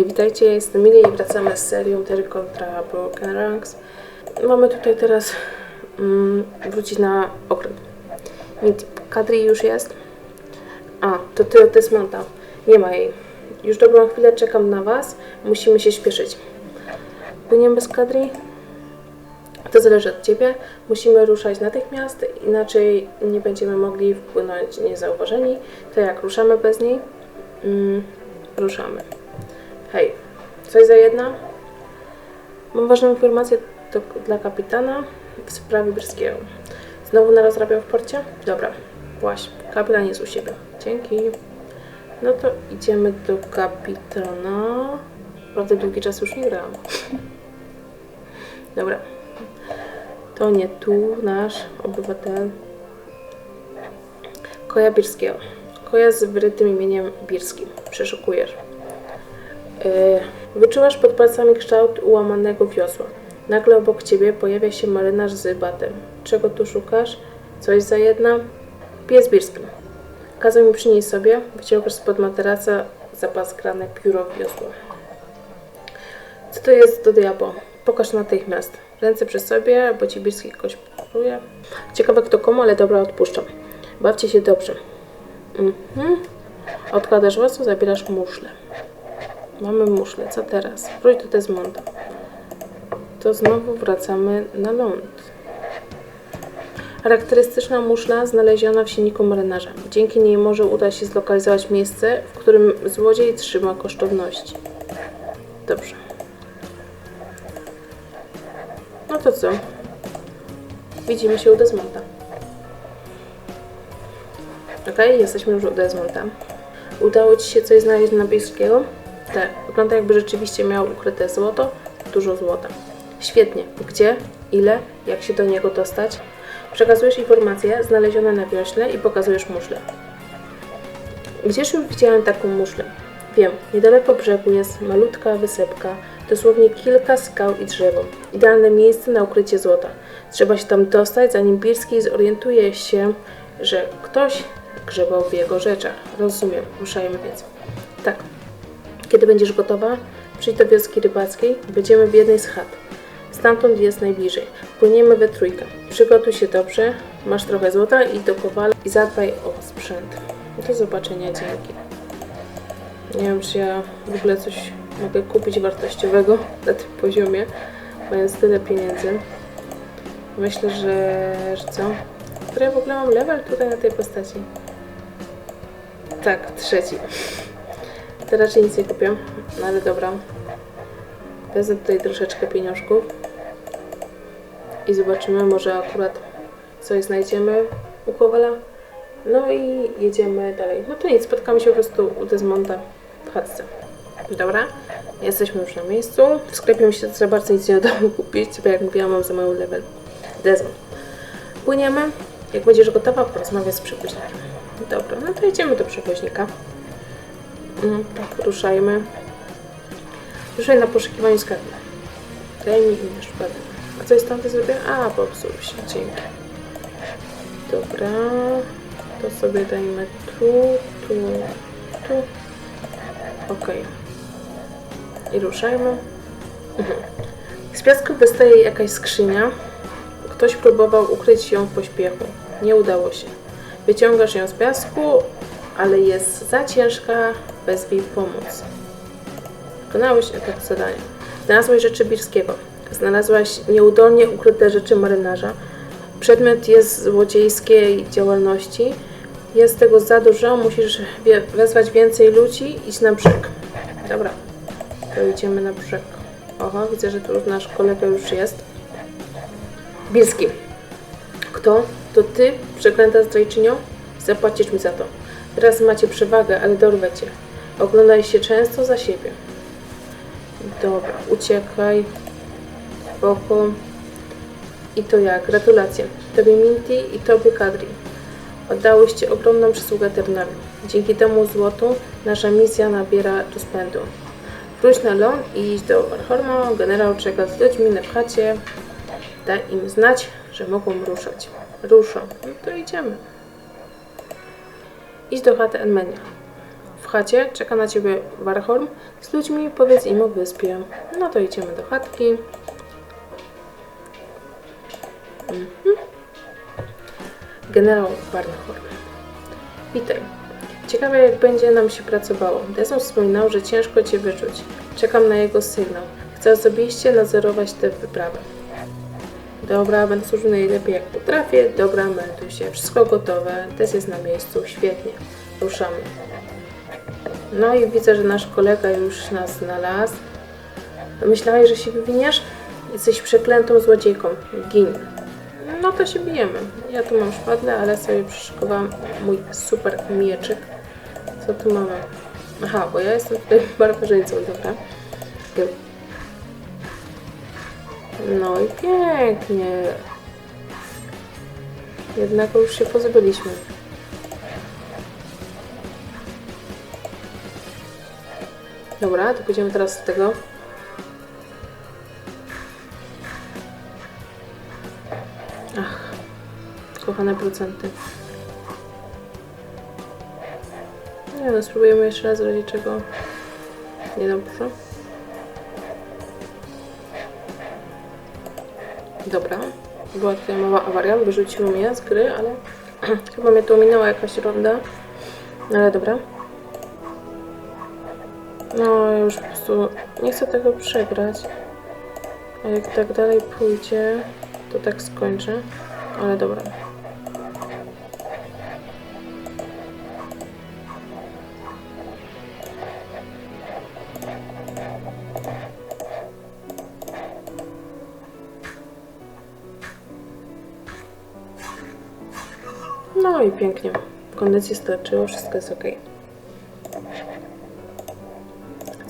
Hej, witajcie, jestem Mili i wracamy z serią Terry kontra Broken Ranks. Mamy tutaj teraz mm, wrócić na okręt. Kadri już jest. A, to ty od Desmonta. Nie ma jej. Już dobrą chwilę czekam na was. Musimy się śpieszyć. Płyniemy bez Kadri? To zależy od Ciebie. Musimy ruszać natychmiast, inaczej nie będziemy mogli wpłynąć niezauważeni. To jak ruszamy bez niej? Mm, ruszamy. Hej, coś za jedna? Mam ważną informację do, dla kapitana w sprawie Bryskiego. Znowu naraz rabiał w porcie? Dobra, właśnie. Kapitan jest u siebie. Dzięki. No to idziemy do kapitana. Naprawdę długi czas już nie grałam. Dobra. To nie tu nasz obywatel. Koja Birskiego. Koja z wyrytym imieniem Birski. Przeszukujesz. Yy, wyczuwasz pod palcami kształt ułamanego wiosła. Nagle obok ciebie pojawia się marynarz z batem. Czego tu szukasz? Coś za jedna? Pies Birski. Kazał mi przynieść sobie, wyciągasz spod materaca zapaskane pióro wiosła. Co to jest do diabła? Pokaż natychmiast. Ręce przy sobie, bo ci bliski kogoś próbuje. Ciekawe kto komu, ale dobra, odpuszczam. Bawcie się dobrze. Mhm. Odkładasz włosy, zabierasz muszle. Mamy muszle, co teraz? Wróć do Desmonda. To znowu wracamy na ląd. Charakterystyczna muszla znaleziona w silniku marynarza. Dzięki niej może uda się zlokalizować miejsce, w którym złodziej trzyma kosztowności. Dobrze. No to co? Widzimy się u Desmonda. Okej, jesteśmy już u Desmonda. Udało Ci się coś znaleźć na Bielskiego? Tak, wygląda jakby rzeczywiście miał ukryte złoto, dużo złota. Świetnie. Gdzie? Ile? Jak się do niego dostać? Przekazujesz informacje znalezione na wiośle i pokazujesz muszlę. Gdzież już widziałem taką muszlę? Wiem, niedaleko brzegu jest malutka wysepka, dosłownie kilka skał i drzewo. Idealne miejsce na ukrycie złota. Trzeba się tam dostać, zanim Birski zorientuje się, że ktoś grzebał w jego rzeczach. Rozumiem, ruszajmy więc. Tak. Kiedy będziesz gotowa, przyjdź do wioski rybackiej, będziemy w jednej z chat. Stamtąd jest najbliżej. Płyniemy we trójkę. Przygotuj się dobrze, masz trochę złota i do kowala i zadbaj o sprzęt. Do zobaczenia, dzięki. Nie wiem, czy ja w ogóle coś mogę kupić wartościowego na tym poziomie, mając tyle pieniędzy. Myślę, że, że co? Który ja w ogóle mam level tutaj na tej postaci? Tak, trzeci. To raczej nic nie kupię, no ale dobra. Wezmę tutaj troszeczkę pieniążków i zobaczymy, może akurat coś znajdziemy u Kowala. No i jedziemy dalej. No to nic, spotkamy się po prostu u Desmonda w chatce. Dobra, jesteśmy już na miejscu. W sklepie mi się za bardzo nic nie udało kupić, bo jak mówiłam, mam za mały level. Desmond. Płyniemy. Jak będziesz gotowa, porozmawiać z przewoźnikiem. Dobra, no to idziemy do przewoźnika. No, tak, ruszajmy. Ruszaj na poszukiwaniu skarbu. Daj mi inny szpadę. A co jest tam zrobię? A, popsuł się, dzięki. Dobra, to sobie dajmy tu, tu, tu. Okej. I ruszajmy. Mhm. Z piasku wystaje jakaś skrzynia. Ktoś próbował ukryć ją w pośpiechu. Nie udało się. Wyciągasz ją z piasku, ale jest za ciężka, wezwij pomóc. Wykonałeś etap zadania. Znalazłeś rzeczy Birskiego. Znalazłaś nieudolnie ukryte rzeczy marynarza. Przedmiot jest złodziejskiej działalności. Jest tego za dużo, musisz wezwać więcej ludzi, iść na brzeg. Dobra, to idziemy na brzeg. Oho, widzę, że tu już nasz kolega już jest. Birski. Kto? To ty, przeklęta zdrajczynią? Zapłacisz mi za to. Teraz macie przewagę, ale dorwę cię. Oglądaj się często za siebie. Dobra, uciekaj. Spoko. I to jak? Gratulacje. Tobie Minty i tobie Kadri. Oddałyście ogromną przysługę Ternowi. Dzięki temu złotu nasza misja nabiera rozpędu. Wróć na ląd i idź do Warholma. Generał czeka z ludźmi na chacie. Daj im znać, że mogą ruszać. Ruszą. No to idziemy. Idź do chaty Enmenia. W chacie czeka na ciebie Warholm z ludźmi, powiedz im o wyspie. No to idziemy do chatki. Mhm. Generał Barnholm. Witaj. Ciekawe jak będzie nam się pracowało. Desmond wspominał, że ciężko cię wyczuć. Czekam na jego sygnał. Chcę osobiście nadzorować tę wyprawę. Dobra, będę służył najlepiej jak potrafię. Dobra, melduj się. Wszystko gotowe. Test jest na miejscu. Świetnie. Ruszamy. No i widzę, że nasz kolega już nas znalazł. Myślałeś, że się wywiniesz? Jesteś przeklętą złodziejką. Gin. No to się bijemy. Ja tu mam szpadlę, ale sobie przyszykowałam mój super mieczyk. Co tu mamy? Aha, bo ja jestem tutaj barbarzyńcą, dobra. No i pięknie. Jednak już się pozbyliśmy. Dobra, to pójdziemy teraz z tego. Ach, kochane procenty. Nie no, spróbujemy jeszcze raz w razie czego. Nie dobrze. Dobra. Była tutaj mała awaria, wyrzuciło mnie z gry, ale chyba mnie tu minęła jakaś ronda. No ale dobra. No, już po prostu nie chcę tego przegrać. A jak tak dalej pójdzie, to tak skończę. Ale dobra. No i pięknie. Kondycji starczyło, wszystko jest ok.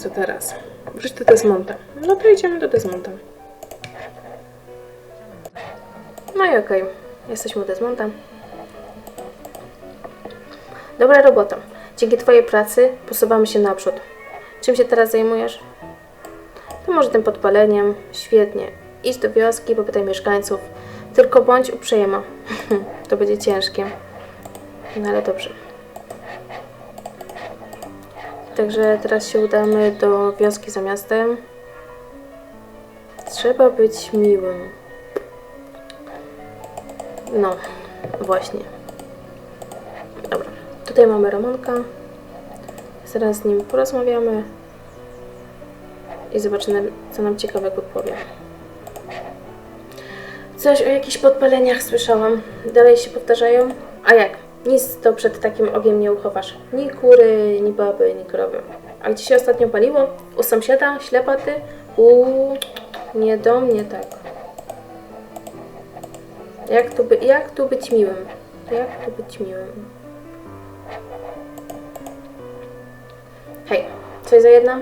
Co teraz? Wróć do Desmonta. No to idziemy do Desmonta. No i okej. Jesteśmy u Desmonta. Dobra robota. Dzięki Twojej pracy posuwamy się naprzód. Czym się teraz zajmujesz? To może tym podpaleniem. Świetnie. Idź do wioski, popytaj mieszkańców. Tylko bądź uprzejma. to będzie ciężkie. No ale dobrze. Także teraz się udamy do wioski za miastem. Trzeba być miłym. No, właśnie. Dobra. Tutaj mamy Ramonka. Zaraz z nim porozmawiamy. I zobaczymy, co nam ciekawego powie. Coś o jakichś podpaleniach słyszałam. Dalej się powtarzają? A jak? Nic to przed takim ogniem nie uchowasz. Ni kury, ni baby, ni krowy. A gdzie się ostatnio paliło? U sąsiada? Ślepa ty? U... Nie do mnie tak. Jak tu, by, jak tu być miłym? Jak tu być miłym? Hej, coś za jedna?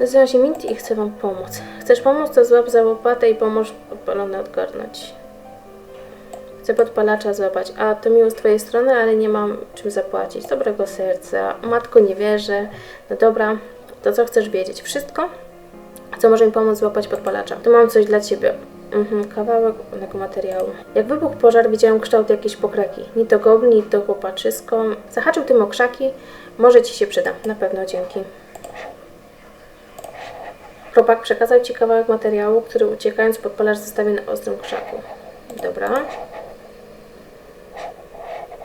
Nazywam się Minty i chcę wam pomóc. Chcesz pomóc, to złap za łopatę i pomóż podpalone odgarnąć. Chcę podpalacza złapać. A to miło z twojej strony, ale nie mam czym zapłacić. Dobrego serca. Matko, nie wierzę. No dobra, to co chcesz wiedzieć? Wszystko? Co może mi pomóc złapać podpalacza? To mam coś dla ciebie. Mhm, kawałek tego materiału. Jak wybuchł pożar, widziałem kształt jakiejś pokraki. Ni to goblin, ni to chłopaczysko. Zahaczył tym o krzaki. Może ci się przyda. Na pewno, dzięki. Chłopak przekazał ci kawałek materiału, który uciekając podpalacz zostawił na ostrym krzaku. Dobra.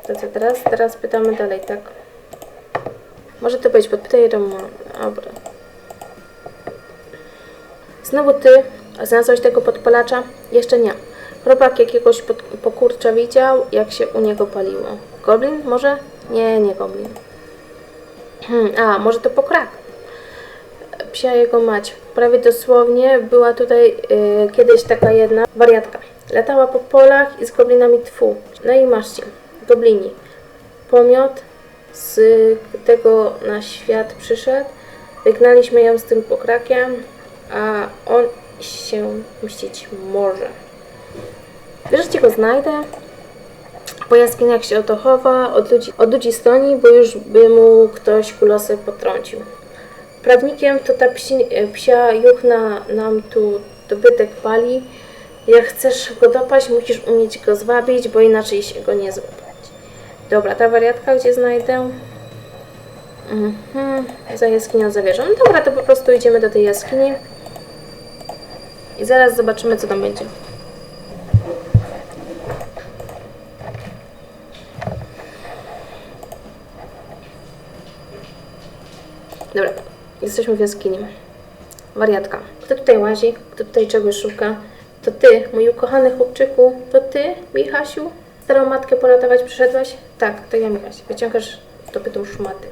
To co teraz? Teraz pytamy dalej, tak? Może to być, podpytaj Roma. Dobra. Znowu ty znalazłeś tego podpalacza? Jeszcze nie. Robak jakiegoś pod, pokurcza widział, jak się u niego paliło. Goblin? Może? Nie, nie goblin. Hmm, a, może to pokrak. Psia jego mać. Prawie dosłownie była tutaj y, kiedyś taka jedna wariatka. Latała po polach i z goblinami tfu. No i masz goblini. Pomiot z tego na świat przyszedł. Wygnaliśmy ją z tym pokrakiem, a on się mścić może. Wiesz, gdzie go znajdę? Po jaskiniach się o to chowa, od ludzi, od ludzi stoni, bo już by mu ktoś kulosy potrącił. Prawnikiem to ta psi, psia juchna nam tu dobytek pali. Jak chcesz go dopaść, musisz umieć go zwabić, bo inaczej się go nie złapać. Dobra, ta wariatka gdzie znajdę? Mhm. Za jaskinią zawierzą. No dobra, to po prostu idziemy do tej jaskini. I zaraz zobaczymy, co tam będzie. Dobra, jesteśmy w jaskini. Wariatka. Kto tutaj łazi? Kto tutaj czegoś szuka? To ty, mój ukochany chłopczyku. To ty, Michasiu? Starą matkę poratować przyszedłeś? Tak, to ja, Michaś. Wyciągasz dopytą szmaty.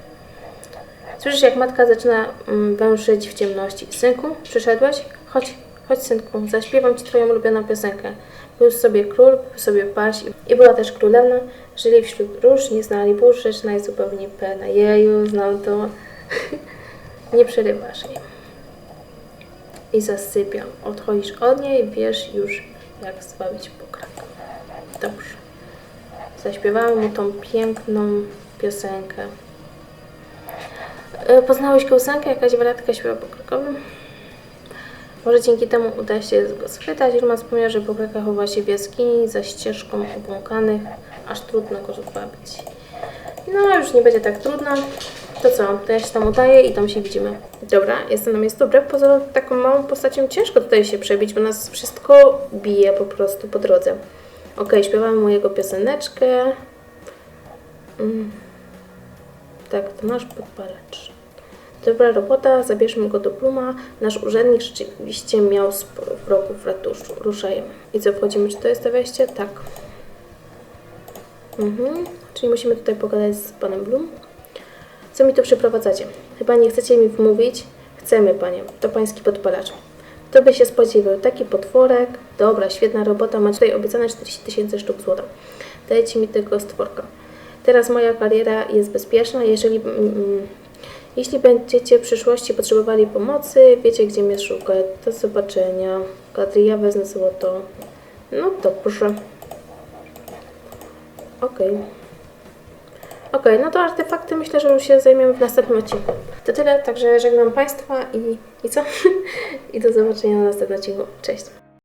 Słyszysz, jak matka zaczyna mm, węszyć w ciemności. Synku, przyszedłeś? Chodź, chodź, synku, zaśpiewam ci twoją ulubioną piosenkę. Był sobie król, był sobie paź i była też królewna. Żyli wśród róż, nie znali burz, rzecz najzupełniej pewna. Jeju, znam to. nie przerywasz jej. I zasypiam. Odchodzisz od niej, wiesz już, jak zbawić pokrak. Dobrze. Zaśpiewamy mu tą piękną piosenkę. E, Poznałeś kołsankę? Jakaś wariatka śpiewa po? Może dzięki temu uda się go schwytać. Irma wspomniała, że krakach chowa się w jaskini za ścieżką obłąkanych, aż trudno go zwabić. No, już nie będzie tak trudno. To co? To ja się tam udaję i tam się widzimy. Dobra, jestem na miejscu. Wbrew pozorom taką małą postacią ciężko tutaj się przebić, bo nas wszystko bije po prostu po drodze. Okej, śpiewamy mu jego pioseneczkę. Mm. Tak, to nasz podpalacz. Dobra robota, zabierzmy go do Pluma. Nasz urzędnik rzeczywiście miał sporo wrogów w ratuszu. Ruszajmy. I co, wchodzimy? Czy to jest to wejście? Tak. Mhm. Czyli musimy tutaj pogadać z panem Blum. Co mi tu przyprowadzacie? Chyba nie chcecie mi wmówić? Chcemy, panie. To pański podpalacz. Kto by się spodziewał? Taki potworek. Dobra, świetna robota. Macie tutaj obiecane 40 tysięcy sztuk złota. Dajcie mi tego stworka. Teraz moja kariera jest bezpieczna. Jeżeli, mm, jeśli będziecie w przyszłości potrzebowali pomocy, wiecie gdzie mnie szukać. Do zobaczenia. Kadry, ja wezmę złoto. No dobrze. Okej. Okej, no to artefakty myślę, że już się zajmiemy w następnym odcinku. To tyle, także żegnam Państwa i, i co? I do zobaczenia na następnym odcinku. Cześć!